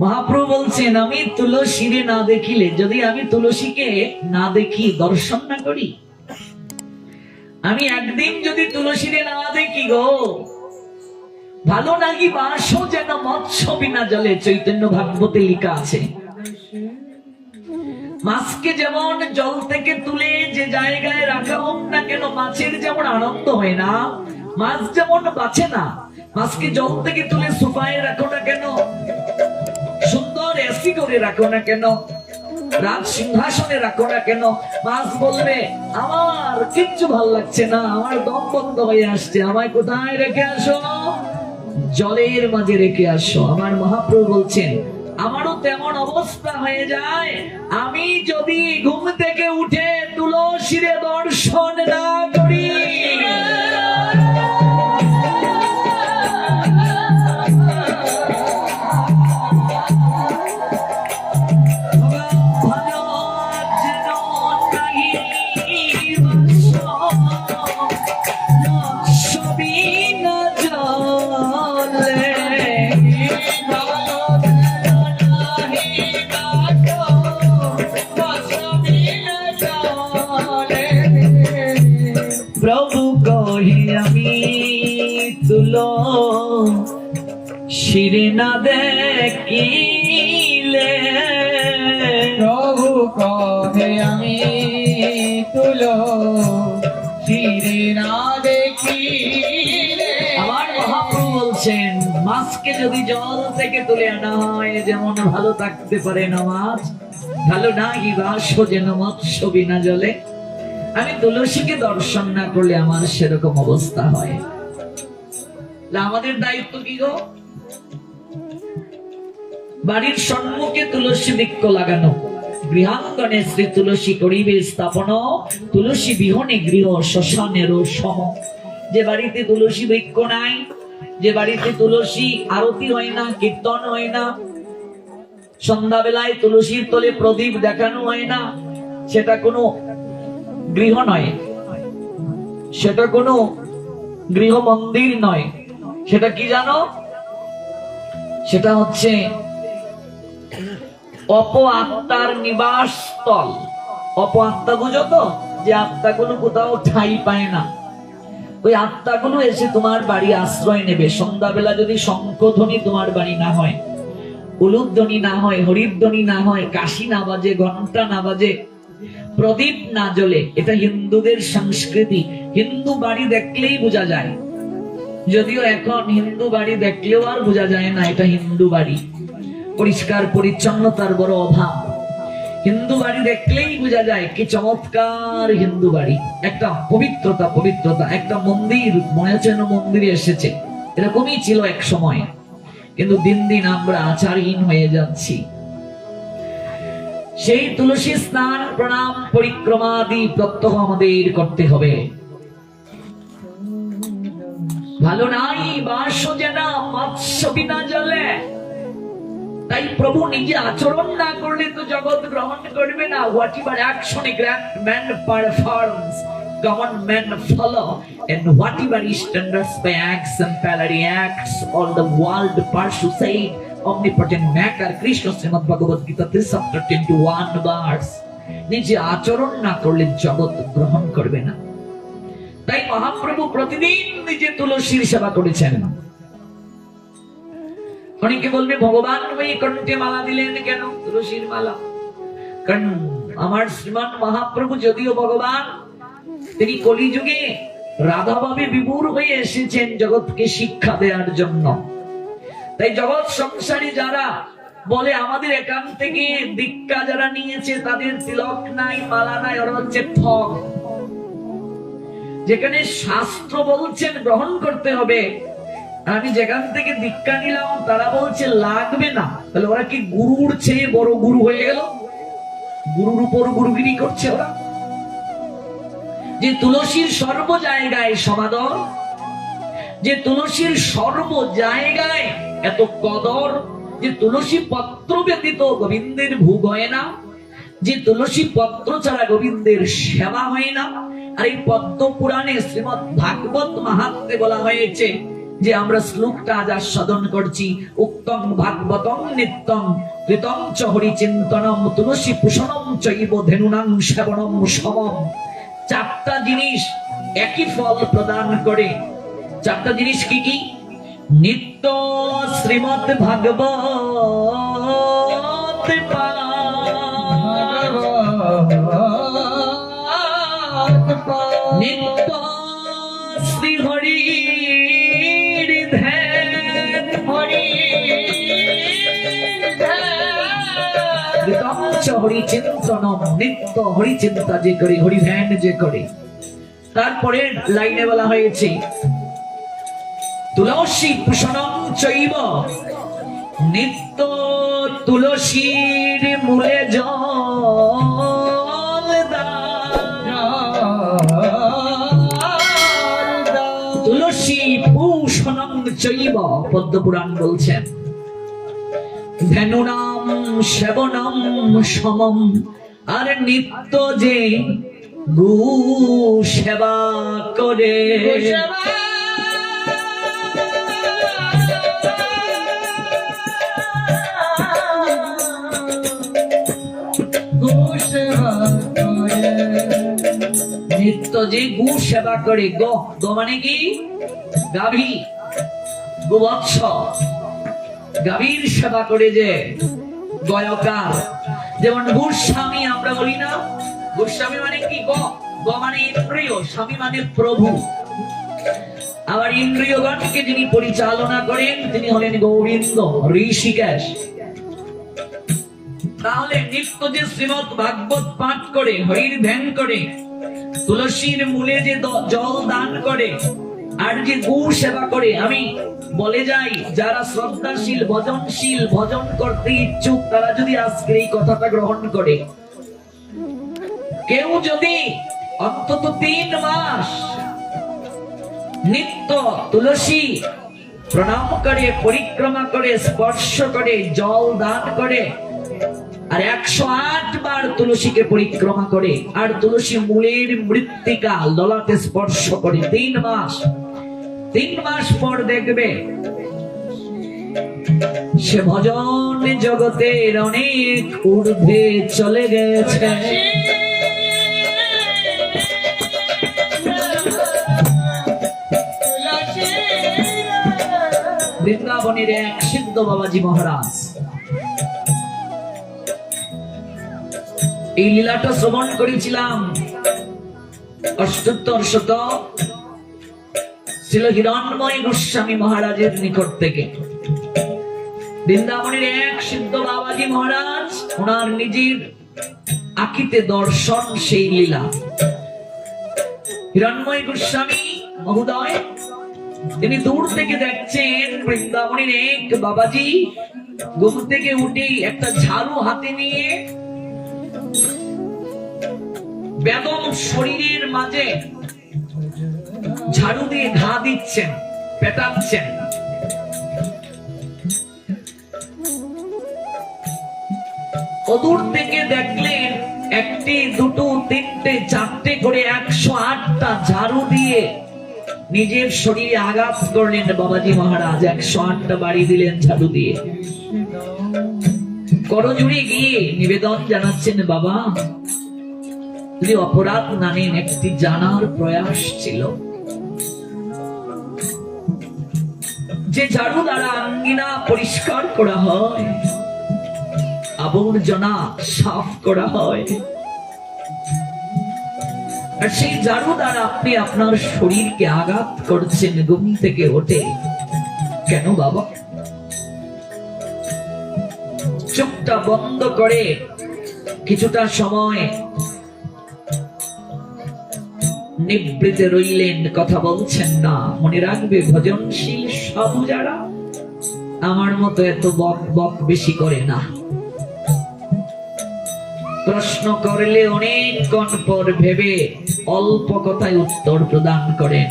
মহাপ্রভু বলছেন, আমি তুলসীরে না দেখিলে, যদি আমি তুলসীকে না দেখি, দর্শন না করি? আমি একদিন যদি তুলসীরে না দেখি গো, ভালো নাকি বাসও যেন মৎস্য বিনা জলে, চৈতন্য ভাগবতে লেখা আছে। মাছকে যেমন জল থেকে তুলে যে জায়গায় রাখা হোক না কেন, মাছের যেমন আনন্দ হয় না, মাছ যেমন বাঁচে না, মাছকে জল থেকে তুলে সোফায় রাখো না কেন? সুন্দর এসি করে রাখো না কেন? রাজ সিংহাসনে রাখো না কেন? মাছ বলবে, আমার কিচ্ছু ভালো লাগছে না, আমার দম বন্ধ হয়ে আসছে, আমায় কোথায় রেখে আসো? জলের মাঝে রেখে আসো। আমার মহাপ্রভু বলছেন, আমারও তেমন অবস্থা হয়ে যায়। আমি যদি ঘুম থেকে উঠে তুলসীরে দর্শন না যদি জল থেকে তুলে আনা হয় যেমন ভালো থাকতে পারে না মাছ ভালো না বাস যেন মৎস্য বিনা জলে আমি তুলসীকে দর্শন না করলে আমার সেরকম অবস্থা হয়। আমাদের দায়িত্ব কি গো? বাড়ির সম্মুখে তুলসী বৃক্ষ লাগানো, গৃহাঙ্গনে শ্রী তুলসী করিবে স্থাপন, তুলসী বিহনে গৃহ শ্মশানেরও সম। যে বাড়িতে তুলসী বৃক্ষ নাই যে বাড়িতে তুলসী আরতি হয় না, কীর্তন হয় না, সন্ধ্যাবেলায় তুলসীর তলে প্রদীপ দেখানো হয় না, সেটা কোনো গৃহ নয়। সেটা কোনো গৃহ মন্দির নয়। সেটা কি জানো? সেটা হচ্ছে অপ আত্মার নিবাস স্থল অপ আত্মা বুঝো তো? যে আত্মাগুলো কোথাও ঠাই পায় না। ওই আত্মাগুলো এসে তোমার বাড়ি আশ্রয় নেবে। সন্ধ্যাবেলা যদি শঙ্কধ্বনি তোমার বাড়ি না হয়, উলুধ্বনি না হয়, হরিধ্বনি না হয়, কাশি না বাজে, ঘণ্টা না বাজে, প্রদীপ না জ্বলে, এটা হিন্দুদের সংস্কৃতি। হিন্দু বাড়ি দেখলেই বোঝা যায়। যদিও এখন হিন্দু বাড়ি দেখলেও আর বোঝা যায় না, এটা হিন্দু বাড়ি। পরিষ্কার, পরিচ্ছন্নতার বড় অভাব। হিন্দু বাড়ি দেখলেই বোঝা যায় কি চমৎকার হিন্দু বাড়ি। একটা পবিত্রতা পবিত্রতা, একটা মন্দির মনে হচ্ছে মন্দিরে এসেছে। এরকমই ছিল এক সময়। কিন্তু দিন দিন আমরা আচারহীন হয়ে যাচ্ছি। সেই তুলসী স্নান, প্রণাম পরিক্রমাদি প্রত্যহ আমাদের করতে হবে। ভালো নাই বাস যেন মৎস্য বিনা জলে। তাই প্রভু নিজে আচরণ না করলে তো জগৎ গ্রহণ করবে না। Whatever action a grand man performs common man follow and whatever a standards by acts and প্যালারি acts all the world pursue সেই অমনিপটেন ম্যাক আর Krishna Shrimad Bhagavad Gita three chapter twenty one verse নিজে আচরণ না করলে জগৎ গ্রহণ করবে না। তাই মহাপ্রভু প্রতিদিন নিজে তুলসীর সেবা করেছেন। না অনেকে বলবে, ভগবান ওই কণ্ঠে মালা দিলেন কেন? তুলসীর মালা। কারণ আমার শ্রীমান মহাপ্রভু যদিও ভগবান, তিনি কলিযুগে রাধাভাবে বিভোর হয়ে এসেছেন জগৎকে শিক্ষা দেওয়ার জন্য। তাই জগৎ সংসারী যারা বলে, আমাদের এখান থেকে দীক্ষা যারা নিয়েছে, তাদের তিলক নাই, মালা নাই, ওরা হচ্ছে ঠক যেখানে শাস্ত্র বলছেন, গ্রহণ করতে হবে। আমি যেখান থেকে দীক্ষা নিলাম, তারা বলছে, লাগবে না। তাহলে ওরা কি গুরুর চেয়ে বড় গুরু হয়ে গেল? গুরুর উপর গুরুগিরি করছে ওরা? যে তুলসীর সর্ব জায়গায় সমাদর, যে তুলসীর সর্ব জায়গায় এত কদর, যে তুলসী পত্র ব্যতীত গোবিন্দের ভোগ হয় না, যে তুলসী পত্র ছাড়া গোবিন্দের সেবা হয় না, আর এই পদ্ম পুরাণে শ্রীমৎ ভাগবত মাহাত্মে বলা হয়েছে যে আমরা শ্লোকটা আজ আস্বাদন করছি উক্তং ভাগবতং নিত্যং কৃতং চ হরিচিন্তনম, তুলসী পুষণম চৈব ধেনুনাং শ্রবণম সমম। চারটা জিনিস একই ফল প্রদান করে। চারটা জিনিস কি কি? নিত্য শ্রীমৎ ভাগবত পাঠ। নিত্য শ্রী হরির কৃতঞ্চ হরি চিন্তনম নিত্য হরি চিন্তা যে করে, হরি ধ্যান যে করে। তারপরে লাইনে বলা হয়েছে, তুলসী পুষণম চৈব, নিত্য তুলসীর মূলে জল তুলসী ভূষণং চৈব, পদ্মপুরাণ বলছেন। ধেনুনাম সেবনম সমম। আর নিত্য যে গু সেবা করে। নিত্য যে গু সেবা করে। গ গ মানে কি? গাভী। গোবৎস। গাভীর সেবা করে যে গয়কার যেমন গোস্বামী, আমরা বলি না? গোস্বামী মানে কি? গ। মানে ইন্দ্রিয়, স্বামী মানে প্রভু। আবার ইন্দ্রিয়গণকে যিনি পরিচালনা করেন, তিনি হলেন গৌরিন্দ ঋষিকেশ। তাহলে নিত্য যে শ্রীমদ ভাগবত পাঠ করে হরির ধ্যান করে, তুলসীর মূলে যে জল দান করে, আর যে গৌ সেবা করে, আমি বলে যাই, যারা শ্রদ্ধাশীল, ভজনশীল, ভজন করতে ইচ্ছুক, তারা যদি আজকের এই কথাটা গ্রহণ করে। কেউ যদি অন্তত তিন মাস নিত্য তুলসী প্রণাম করে, পরিক্রমা করে, স্পর্শ করে, জল দান করে, আর একশো আট বার তুলসীকে পরিক্রমা করে, আর তুলসী মূলের মৃত্তিকা ললাটে স্পর্শ করে, তিন মাস তিন মাস পর দেখবে সে ভজন জগতের অনেক ঊর্ধ্বে চলে গেছে। বৃন্দাবনের এক সিদ্ধ বাবাজি মহারাজ। এই লীলাটা শ্রবণ করেছিলাম। অষ্টোত্তর শত ছিল হিরণময় গোস্বামী মহারাজের নিকট থেকে। বৃন্দাবনের এক সিদ্ধ বাবাজি মহারাজ, ওনার নিজের আকিতে দর্শন সেই লীলা। হিরণময় গোস্বামী মহোদয়, তিনি দূর থেকে দেখছেন বৃন্দাবনের এক বাবাজি ঘুম থেকে উঠে একটা ঝাড়ু হাতে নিয়ে বেদম শরীরের মাঝে ঝাড়ু দিয়ে ঘা দিচ্ছেন, পেটাচ্ছেন। অদূর থেকে দেখলেন একটি, দুটো, তিনটে, চারটে করে একশো আটটা ঝাড়ু দিয়ে নিজের শরীরে আঘাত করলেন বাবাজি মহারাজ। একশো আটটা বাড়ি দিলেন ঝাড়ু দিয়ে। করজুড়ে গিয়ে নিবেদন জানাচ্ছেন, বাবা, যদি অপরাধ নানেন একটি জানার প্রয়াস ছিল যে ঝাড়ু দ্বারা আঙ্গিনা পরিষ্কার করা হয় আবর্জনা সাফ করা হয়, আর সেই ঝাড়ু দ্বারা আপনি আপনার শরীরকে আঘাত করছেন ঘুম থেকে ওঠে। কেন বাবা? চোখটা বন্ধ করে কিছুটা সময় নিবৃতে রইলেন, কথা বলছেন না, মনে রাখবে ভজনশীল সাধু যারা আমার মতো এত বক বক বেশি করে না। প্রশ্ন করলে অনেকক্ষণ পর ভেবে অল্প কথায় উত্তর প্রদান করেন।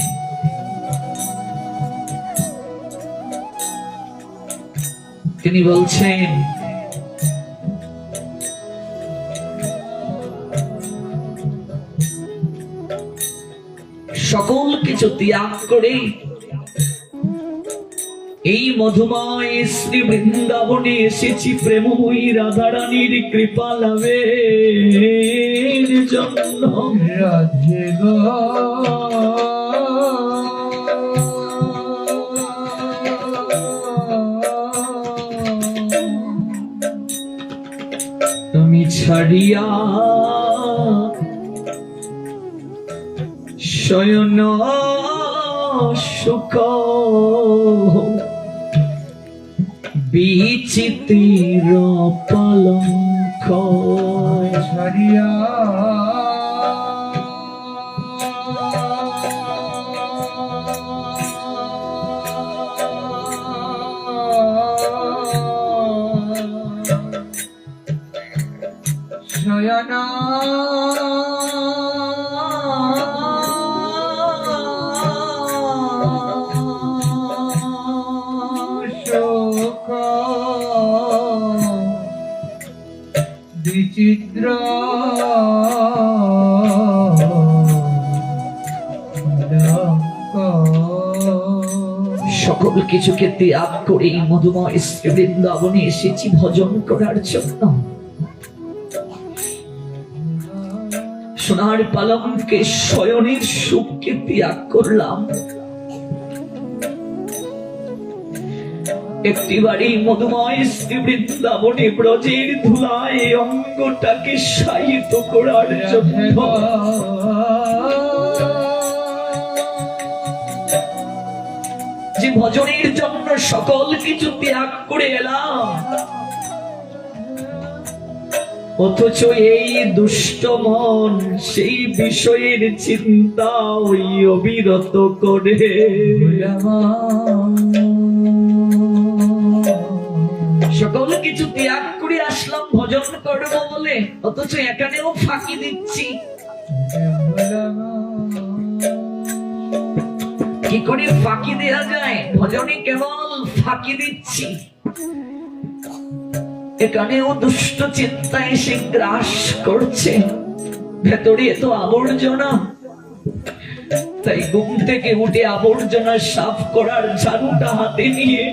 তিনি বলছেন, সকল কিছু ত্যাগ করে এই মধুময় শ্রী বৃন্দাবনে এসেছি প্রেমময়ী রাধারানীর কৃপা লাভের জন্য রাধে তুমি ছাড়িয়া শয়ন সুখ বিচিতির পালঙ্ক ছড়িয়া। শয়না কিছুকে ত্যাগ করে মধুময় বৃন্দাবনে এসেছি ভজন করার জন্য। সোনার পালঙ্কে শয়নের সুখকে ত্যাগ করলাম। একটি বাড়ি মধুময় বৃন্দাবনে ব্রজের ধুলায় অঙ্গটাকে শায়িত করার জন্য। যে ভজনের জন্য সকল কিছু ত্যাগ করে এলাম। অথচ এই দুষ্ট মন সেই বিষয়ের চিন্তা ওই অবিরত করে। সকল কিছু ত্যাগ করে আসলাম ভজন করব বলে, অথচ এখানেও ফাঁকি দিচ্ছি। কি করে ফাঁকি দেয়া যায়? ভজনে কেবল ফাঁকি দিচ্ছি। এখানেও দুষ্ট চিন্তা এসে গ্রাস করছে। ভেতরে এত আবর্জনা। তাই ঘুম থেকে উঠে আবর্জনা সাফ করার ঝাড়ুটা হাতে নিয়ে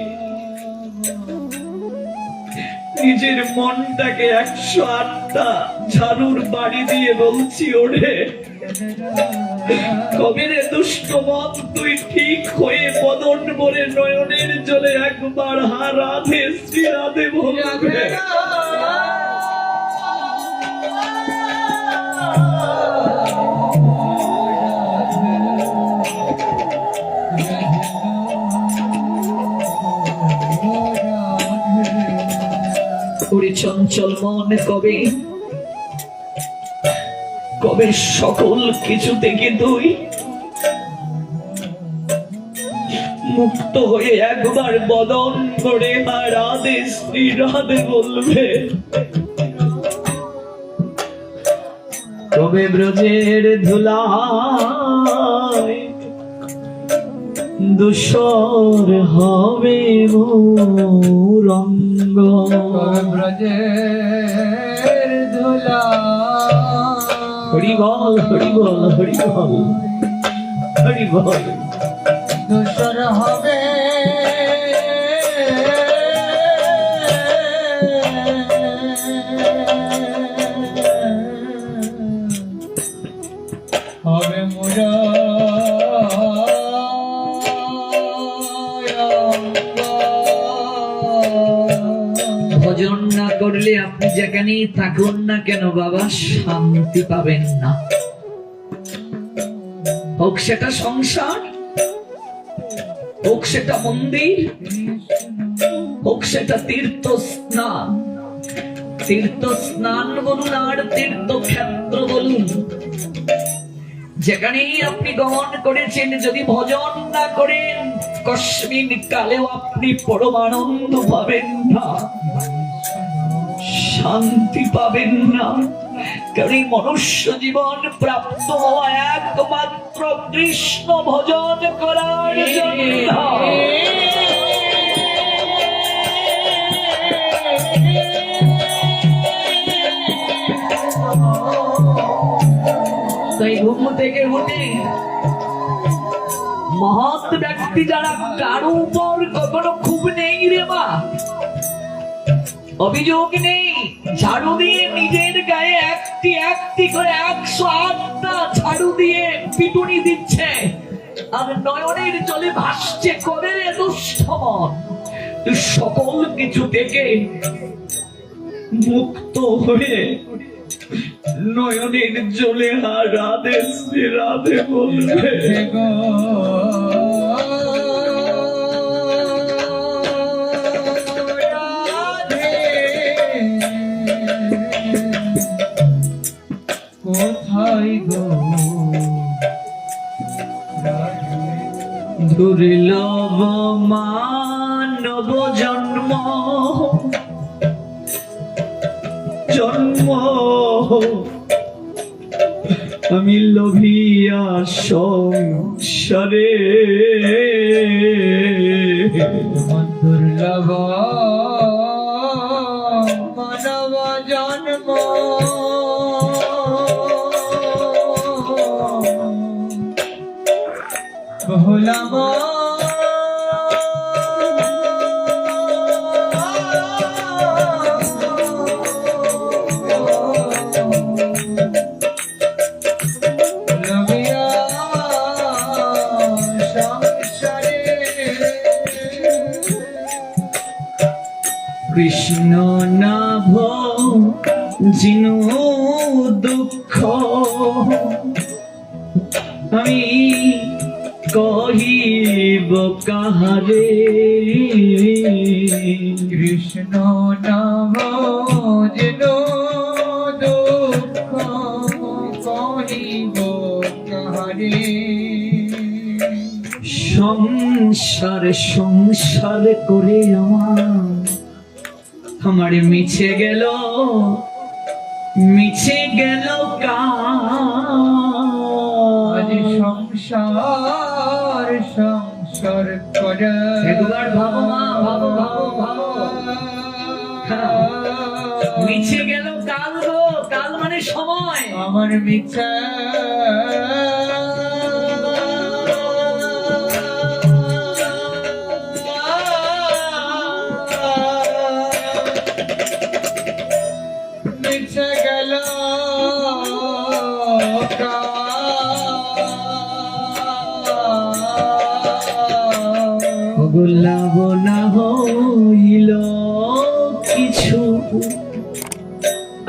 নিজের মনটাকে একশো আটটা ঝাড়ুর বাড়ি দিয়ে বলছি, ওরে, কবে রে দুষ্ট মন, তুই ঠিক হয়ে বদন ভরে নয়নের জলে একবার হা রাধে শ্রী রাধে বলবে ওরে চঞ্চল মন কবে? কবে সকল কিছু থেকে তুই মুক্ত হয়ে একবার বদন করে রাধে শ্রী রাধে বলবে? কবে ব্রজের ধুলায় দুসর হবে রঙ্গ ব্রজের ধুলা। হরি বল হরি বল হরি বল হরি বল। দুসর হবে হবে আপনি যেখানেই থাকুন না কেন বাবা, শান্তি পাবেন না। হোক সেটা সংসার, হোক সেটা মন্দির, হোক সেটা তীর্থ স্নান তীর্থ স্নান বলুন আর তীর্থ ক্ষেত্র বলুন। যেখানেই আপনি গমন করেছেন, যদি ভজন না করেন কশ্মিন কালেও আপনি পরমানন্দ পাবেন না। শান্তি পাবেন না। কারণ এই মনুষ্য জীবন প্রাপ্ত একমাত্র কৃষ্ণ ভজন করার জন্য। মহৎ ব্যক্তি যারা কারও উপর কখনো খুব নেই রে মা অভিযোগ নেই। ঝাড়ু দিয়ে নিজের গায়ে একটি একটি করে একশো আটটা ঝাড়ু দিয়ে পিটুনি দিচ্ছে। আর নয়নের জলে ভাসছে করে রে দুষ্ট মন? সকল কিছু থেকে মুক্ত হয়ে নয়নের জলে রাধে রাধে বলবে। গো দুর্লভ মানব জন্ম। জন্ম। আমি লোভিয়া সংসারে। দুর্লভ Namo. সংসার সংসার করে আমার। আমার মিছে গেল মিছে গেল কাজ সংসার সংসার করে একবার ভাবো মা, ভাবো, ভাবো, ভাবো। মিছে গেল কাল গো কাল মানে সময়। আমার মিছে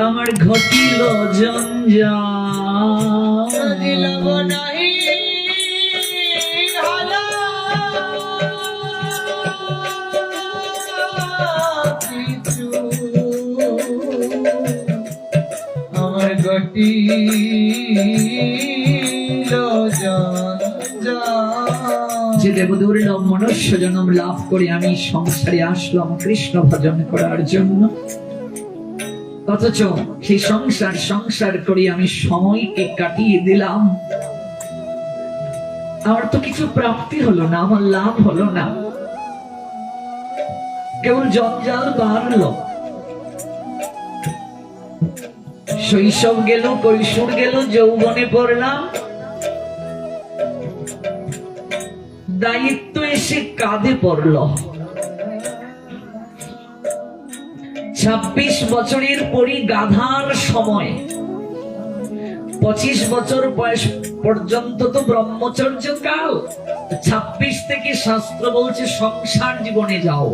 আমার ঘটিল জঞ্জাল। নাহি আমার গটি যে মনুষ্য জন্ম লাভ করে আমি সংসারে আসলাম কৃষ্ণ ভজন করার জন্য। অথচ সেই সংসার সংসার করে আমি সময়কে কাটিয়ে দিলাম। আমার তো কিছু প্রাপ্তি হলো না, আমার লাভ হলো না। কেবল জঞ্জাল বাড়লো। শৈশব গেল, কৈশোর গেল, যৌবনে পড়লাম। দায়িত্ব এসে কাঁধে পড়ল। ছাব্বিশ বছরের পরই গাধার সময়। পঁচিশ বছর বয়স পর্যন্ত তো ব্রহ্মচর্য কাল। ছাব্বিশ থেকে শাস্ত্র বলছে সংসার জীবনে যাও।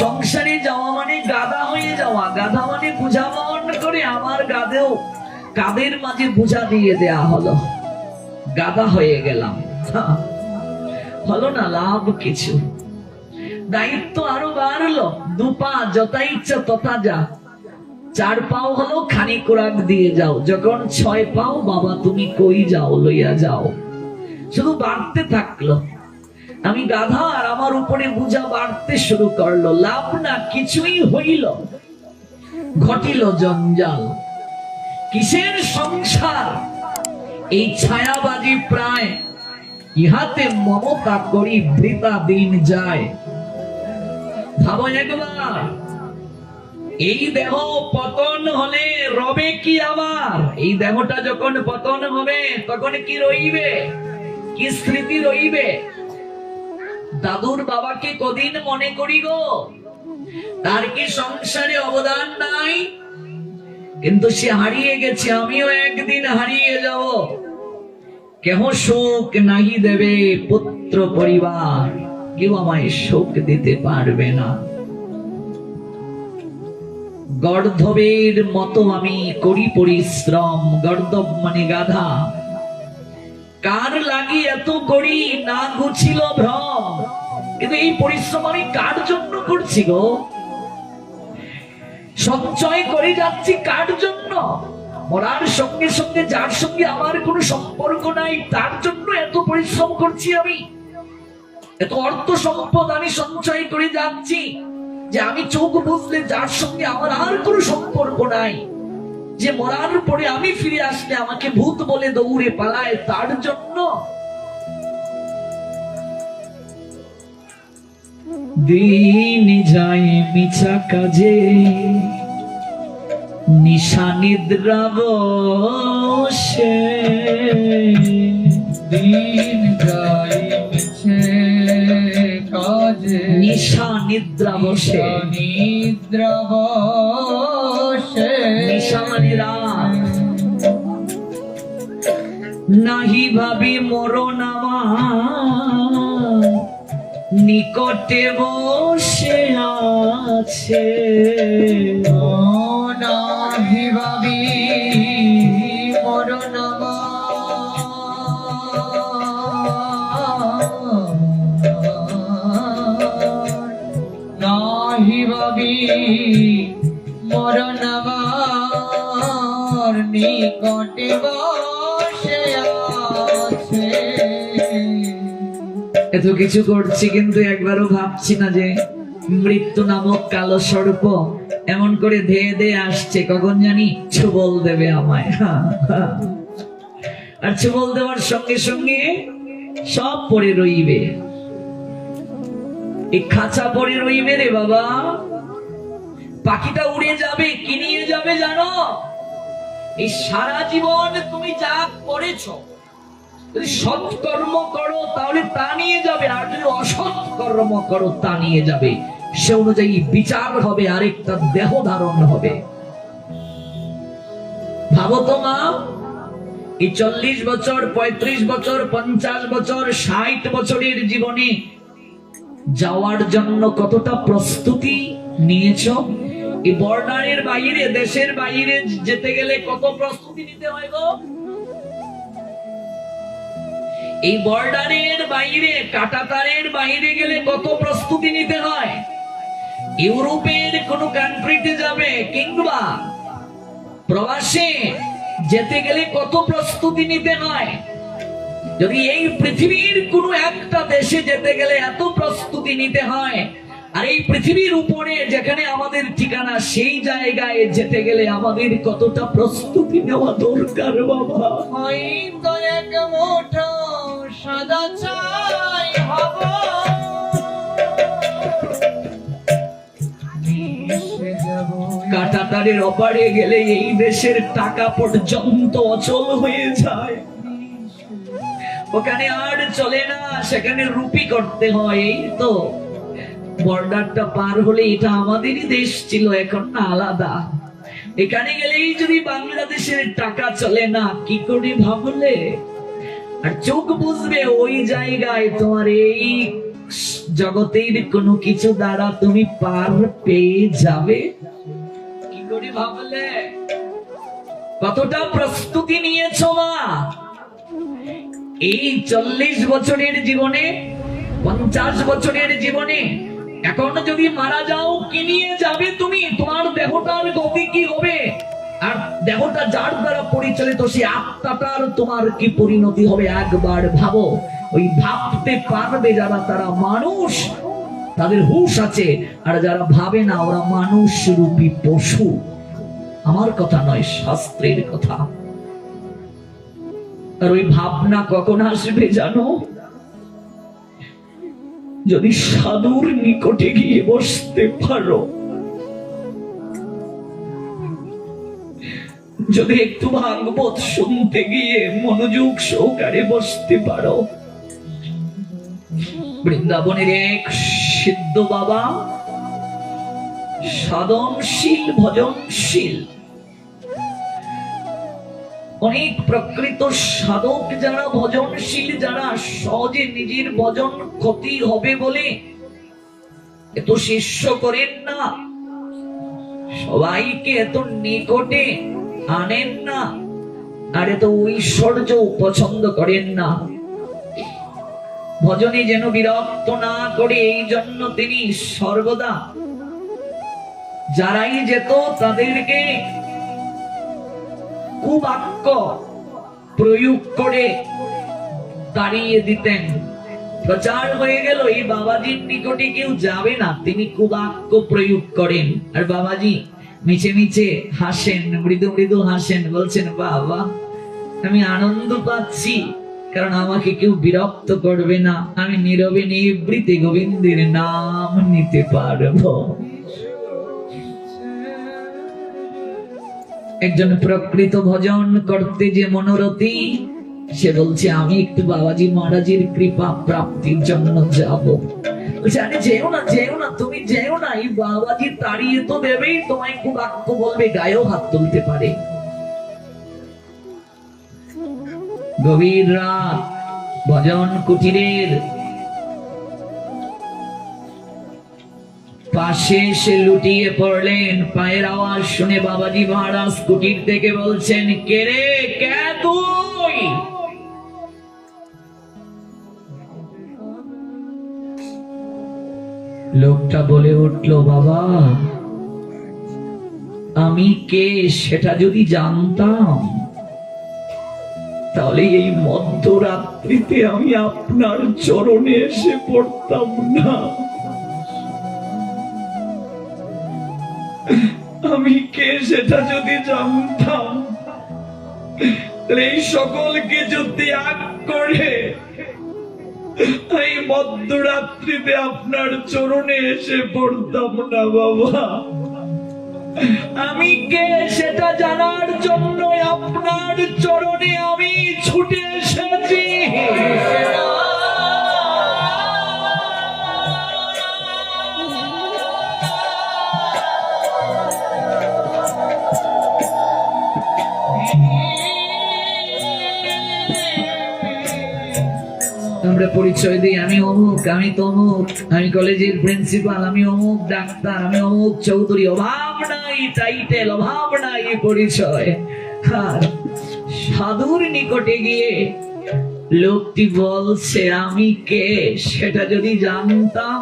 সংসারে যাওয়া মানে গাধা হয়ে যাওয়া। গাধা মানে বোঝা বহন করে আমার গাধেও কাদের মাঝে বোঝা দিয়ে দেয়া হলো? গাধা হয়ে গেলাম। হলো না লাভ কিছু? দায়িত্ব আরও বাড়লো। দুপা যথা ইচ্ছা তথা যা। চার পাও হলো খানি কোরাক দিয়ে যাও। যখন ছয় পাও, বাবা তুমি কই যাও, লইয়া যাও। শুধু বাড়তে থাকল। আমি গাধা আর আমার উপরে বোঝা বাড়তে শুরু করল। লাভ না কিছুই হইল। ঘটিল জঞ্জাল। কিসের সংসার? এই ছায়াবাজি প্রায়। ইহাতে মমতা করি বৃতা দিন যায়। এই দেহ পতন হলে রবে কি আবার? এই দেহটা যখন পতন হবে, তখন কি রইবে? কি স্মৃতি রইবে? দাদুর বাবাকে কদিন মনে করি গো। তার কি সংসারে অবদান নাই? কিন্তু সে হারিয়ে গেছে, আমিও একদিন হারিয়ে যাব। কেহ সুখ নাহি দেবে পুত্র পরিবার। কেউ আমায় সুখ দিতে পারবে না। গর্ধবের মতো আমি করি পরিশ্রম গর্দব মানে গাধা। কার লাগি এত করি না গুছিল ভ্রম। কিন্তু এই পরিশ্রম আমি কার জন্য করছি গো? সঞ্চয় করে যাচ্ছি কার জন্য? মরার সঙ্গে সঙ্গে যার সঙ্গে আমার কোনো সম্পর্ক নাই, তার জন্য এত পরিশ্রম করছি আমি। এত অর্থ সম্পদ আমি সঞ্চয় করে যাচ্ছি যে আমি চোখ বুঝলে যার সঙ্গে আমার আর কোনো সম্পর্ক নাই। যে মরার পরে আমি ফিরে আসলে আমাকে ভূত বলে দৌড়ে পালায়, তার জন্য দিন যায় মিছা কাজে, নিশা নিদ্রা বসে দিন যাই নিশা নিদ্রা বসে। নিদ্রা বসে। নাহি ভাবি মরণ নিকটে বসে আছে। মরণ নিকটে বসে এত কিছু করছি কিন্তু একবারও ভাবছি না যে মৃত্যু নামক কালো সর্প এমন করে ধেয়ে ধেয়ে আসছে, কখন জানি ছুবল দেবে আমায়। আর ছুবল দেওয়ার সঙ্গে সঙ্গে সব পড়ে রইবে। খাঁচা পড়ে রইবে রে বাবা। পাখিটা উড়ে যাবে, কি নিয়ে যাবে জানো? এই সারা জীবন তুমি যা করেছ, যদি সৎকর্ম করো, তাহলে তা নিয়ে যাবে, আর যদি অসৎ কর্ম করো, তা নিয়ে যাবে। সে অনুযায়ী বিচার হবে, আরেকটা দেহ ধারণ হবে। ভাবো তো মা, এই চল্লিশ বছর, পঁয়ত্রিশ বছর, পঞ্চাশ বছর, ষাট বছরের জীবনে যাওয়ার জন্য কতটা প্রস্তুতি নিয়েছ? এই বর্ডারের বাইরে, দেশের বাইরে যেতে গেলে কত প্রস্তুতি নিতে হয় গো? এই বর্ডারের বাইরে, কাটাতারের বাইরে গেলে কত প্রস্তুতি নিতে হয়? ইউরোপের কোন কান্ট্রিতে যাবে কিংবা প্রবাসে যেতে গেলে কত প্রস্তুতি নিতে হয়? যদি এই পৃথিবীর কোন একটা দেশে যেতে গেলে এত প্রস্তুতি নিতে হয় আর এই পৃথিবীর উপরে যেখানে আমাদের ঠিকানা সেই জায়গায় যেতে গেলে আমাদের কতটা প্রস্তুতি নেওয়া দরকার বাবা? সদা চাই হব। কাটাতারের অপারে গেলে এই দেশের টাকা পর্যন্ত অচল হয়ে যায়। ওখানে আর চলে না সেখানে রুপি করতে হয় এই তো। বর্ডারটা পার হলে এটা আমাদেরই দেশ ছিল, এখন না আলাদা। এখানে গেলেই যদি বাংলাদেশের টাকা চলে না, কি করে ভাবলে? আর চোখ বুঝবে ওই জায়গায় তোমার এই জগতের কোনো কিছু দ্বারা তুমি পার পেয়ে যাবে। কি করে ভাবলে? কতটা প্রস্তুতি নিয়েছো মা? এই চল্লিশ বছরের জীবনে, পঞ্চাশ বছরের জীবনে এখন যদি মারা যাও, কি নিয়ে যাবে তুমি? তোমার দেহটার গতি কি হবে? আর দেহটা যার দ্বারা পরিচালিত সে আত্মাটার তোমার কি পরিণতি হবে? একবার ভাবো। ওই ভাবতে পারবে যারা, তারা মানুষ। তাদের হুশ আছে। আর যারা ভাবে না, ওরা মানুষ রূপী পশু। আমার কথা নয়, শাস্ত্রের কথা। আর ওই ভাবনা কখন আসবে জানো? যদি সাধুর নিকটে গিয়ে বসতে পারো, যদি একটু ভাগবত শুনতে গিয়ে মনোযোগ সহকারে বসতে পারো, বৃন্দাবনের এক সিদ্ধ বাবা সাধনশীল, ভজনশীল অনেক প্রকৃত সাধক যারা ভজনশীল, যারা সহজে নিজের ভজন ক্ষতি হবে বলে এত শিষ্য করেন না। সবাইকে এত নিকটে আনেন না আর এত ঐশ্বর্য পছন্দ করেন না। ভজনে যেন বিরক্ত না করে, এই জন্য তিনি সর্বদা যারাই যেত তাদেরকে কুবাক্য প্রয়োগ করে তাড়িয়ে দিতেন। প্রচার হয়ে গেল, এই বাবাজির নিকটে কেউ যাবে না। তিনি কুবাক্য প্রয়োগ করেন। আর বাবাজি মিছে মিছে হাসেন, মৃদু মৃদু হাসেন, বলছেন, বাবা, আমি আনন্দ পাচ্ছি, কারণ আমাকে কেউ বিরক্ত করবে না। আমি নীরবে নিবৃতে গোবিন্দের নাম নিতে পারব। একজন প্রকৃত ভজন করতে যে মনোরথী, সে বলছে, আমি একটু বাবাজি মহারাজের কৃপা প্রাপ্তির জন্য যাব। গভীর রাত, ভজন কুটিরের পাশে এসে লুটিয়ে পড়লেন। পায়ের আওয়াজ শুনে বাবাজি মহারাজ কুটির থেকে বলছেন, কে রে? কে তুই? লোকটা বলে উঠল, বাবা, আমি কে সেটা যদি জানতাম, তাহলে এই মধ্যরাত্রিতে আমি আপনার চরণে এসে পড়তাম না। আমি কে সেটা যদি জানতাম এই সকলকে যদি ত্যাগ করে এই মধ্যরাত্রিতে আপনার চরণে এসে পড়তাম না বাবা। আমি কে সেটা জানার জন্য আপনার চরণে আমি ছুটে এসেছি। আমরা পরিচয় দিই। আমি অমুক, আমি তমুক, আমি কলেজের প্রিন্সিপাল, আমি অমুক ডাক্তার, আমি অমুক চৌধুরী, অভাব নাই টাইটেল অভাব নাই পরিচয়। আর সাধুর নিকটে গিয়ে লোকটি বলছে, আমি কে? সেটা যদি জানতাম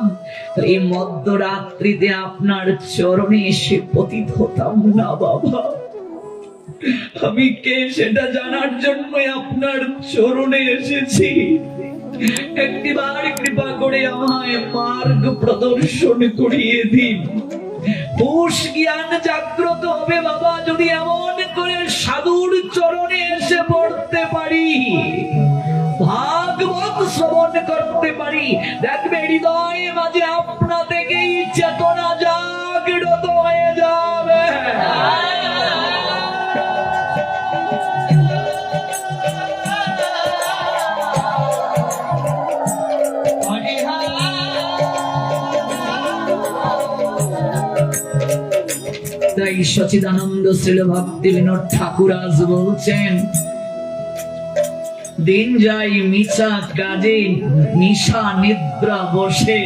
এই মধ্যরাত্রিতে আপনার চরণে এসে পতিত হতাম না বাবা। আমি কে? সেটা জানার জন্য আপনার চরণে এসেছি। একটিবার কৃপা করে আমায় মার্গ প্রদর্শন করিয়ে দিন। পুষ জ্ঞান জাগ্রত হবে বাবা, যদি এমন করে সাধুর চরণে এসে পড়তে পারি। ভাগবত শ্রবণ করতে পারি। দেখবে হৃদয় সচিদানন্দ শ্রীল ভক্তি বিনোদ ঠাকুর আজ বলছেন, দিন যাই মিছা কাজে, নিশা নিদ্রা বসে।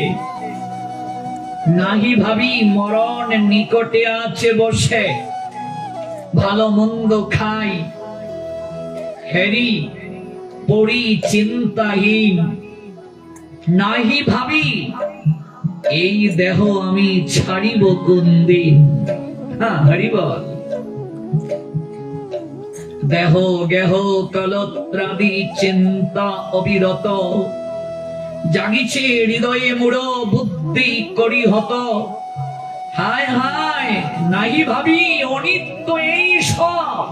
নাহি ভাবি মরণ নিকটে আছে বসে। ভালো মন্দ খাই, হেরি পড়ি চিন্তাহীন। নাহি ভাবি, এই দেহ আমি ছাড়িব কোন দিন? হ্যাঁ হরি দেহ, গেহ কলত্রাদি চিন্তা, অবিরত। জাগিছে হৃদয়ে মূঢ় বুদ্ধি করি হত হায় হায়, নাহি ভাবি অনিত্য এই সব।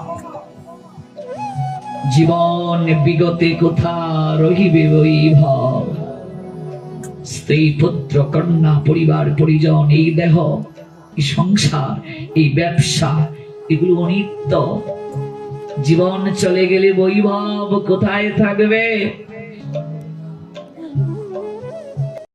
জীবন বিগতে কোথা রহিবে বৈভব? স্ত্রী, পুত্র, কন্যা, পরিবার, পরিজন, এই দেহ এই সংসার এই ব্যবসা এগুলো অনিত্য। জীবন চলে গেলে বৈভব কোথায় থাকবে?